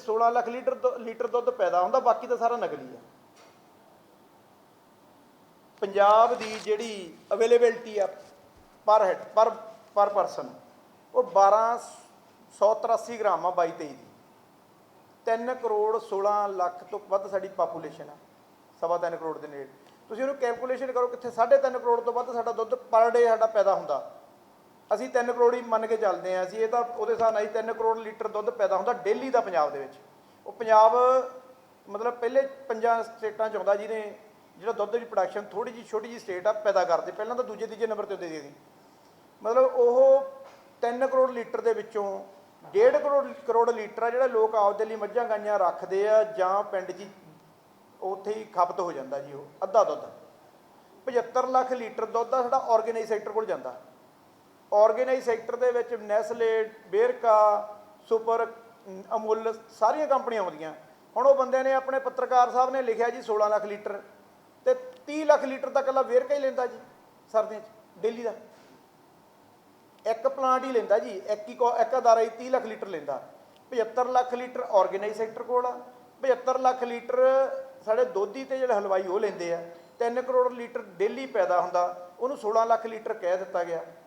16 lakh litre litre ਦੁੱਧ ਪੈਦਾ ਹੁੰਦਾ, ਬਾਕੀ ਤਾਂ ਸਾਰਾ ਨਕਲੀ ਆ। ਪੰਜਾਬ ਦੀ ਜਿਹੜੀ ਅਵੇਲੇਬਿਲਟੀ ਆ ਪਰ ਹੈਡ ਪਰ ਪਰ ਪਰਸਨ ਉਹ 1283 ਗ੍ਰਾਮ ਆ 22 23 ਦੀ। 3 ਕਰੋੜ 16 ਲੱਖ ਤੋਂ ਵੱਧ ਸਾਡੀ ਪਾਪੂਲੇਸ਼ਨ ਆ, ਸਵਾ ਤਿੰਨ ਕਰੋੜ ਦੇ ਨੇੜੇ। ਤੁਸੀਂ ਉਹਨੂੰ ਕੈਲਕੂਲੇਸ਼ਨ ਕਰੋ ਕਿੱਥੇ 3.5 ਕਰੋੜ ਤੋਂ ਵੱਧ ਸਾਡਾ ਦੁੱਧ ਪਰ ਡੇ ਸਾਡਾ ਪੈਦਾ ਹੁੰਦਾ। ਅਸੀਂ 3 ਕਰੋੜ ਹੀ ਮੰਨ ਕੇ ਚੱਲਦੇ ਹਾਂ, ਅਸੀਂ ਇਹ ਤਾਂ ਉਹਦੇ ਹਿਸਾਬ ਨਾਲ ਹੀ 3 ਕਰੋੜ ਲੀਟਰ ਦੁੱਧ ਪੈਦਾ ਹੁੰਦਾ ਡੇਲੀ ਦਾ ਪੰਜਾਬ ਦੇ ਵਿੱਚ। ਉਹ ਪੰਜਾਬ, ਮਤਲਬ ਪਹਿਲੇ ਪੰਜਾਂ ਸਟੇਟਾਂ 'ਚ ਆਉਂਦਾ ਜਿਹਨੇ, ਜਿਹੜਾ ਦੁੱਧ ਦੀ ਪ੍ਰੋਡਕਸ਼ਨ ਥੋੜੀ ਜਿਹੀ ਛੋਟੀ ਜਿਹੀ ਸਟੇਟ ਆ, ਪੈਦਾ ਕਰਦੇ। ਪਹਿਲਾਂ ਤਾਂ ਦੂਜੇ ਤੀਜੇ ਨੰਬਰ ਤੇ ਹੁੰਦੇ ਸੀ ਅਸੀਂ। ਮਤਲਬ ਉਹ 3 ਕਰੋੜ ਲੀਟਰ ਦੇ ਵਿੱਚੋਂ 1.5 ਕਰੋੜ ਕਰੋੜ ਲੀਟਰ ਆ ਜਿਹੜਾ ਲੋਕ ਆਪਦੇ ਲਈ ਮੱਝਾਂ ਗਾਈਆਂ ਰੱਖਦੇ ਆ ਜਾਂ ਪਿੰਡ 'ਚ ਹੀ ਉੱਥੇ ਹੀ ਖਪਤ ਹੋ ਜਾਂਦਾ ਜੀ ਉਹ, ਅੱਧਾ ਦੁੱਧ। 75 ਲੱਖ ਲੀਟਰ ਦੁੱਧ ਦਾ ਸਾਡਾ ਆਰਗੇਨਾਈਜ਼ ਸੈਕਟਰ ਕੋਲ ਜਾਂਦਾ। ਆਰਗੇਨਾਈਜ਼ ਸੈਕਟਰ ਦੇ ਵਿੱਚ ਨੈਸਲੇ ਬੇਰਕਾ, ਸੁਪਰ ਅਮੁੱਲ, ਸਾਰੀਆਂ ਕੰਪਨੀਆਂ ਆਉਂਦੀਆਂ। ਹੁਣ ਉਹ ਬੰਦੇ ਨੇ ਆਪਣੇ ਪੱਤਰਕਾਰ ਸਾਹਿਬ ਨੇ ਲਿਖਿਆ ਜੀ 16 ਲੱਖ ਲੀਟਰ। ਤੇ 30 ਲੱਖ ਲੀਟਰ ਤਾਂ ਇਕੱਲਾ ਵੇਰਕਾ ਹੀ ਲੈਂਦਾ ਜੀ, ਸਰਦੀਆਂ 'ਚ, ਡੇਲੀ ਦਾ। ਇੱਕ ਪਲਾਂਟ ਹੀ ਲੈਂਦਾ ਜੀ, ਇੱਕ ਹੀ ਕੋ- ਇੱਕ ਅਦਾਰਾ ਹੀ 30 ਲੱਖ ਲੀਟਰ ਲੈਂਦਾ। 75 ਲੱਖ ਲੀਟਰ ਆਰਗੇਨਾਈਜ਼ ਸੈਕਟਰ ਕੋਲ ਆ। 75 ਲੱਖ ਲੀਟਰ ਸਾਡੇ ਦੋਧੀ ਤੇ ਜਿਹੜੇ ਹਲਵਾਈ ਉਹ ਲੈਂਦੇ ਆ। 3 ਕਰੋੜ ਲੀਟਰ ਡੇਲੀ ਪੈਦਾ ਹੁੰਦਾ। ਉਹਨੂੰ 16 ਲੱਖ ਲੀਟਰ ਕਹਿ ਦਿੱਤਾ ਗਿਆ।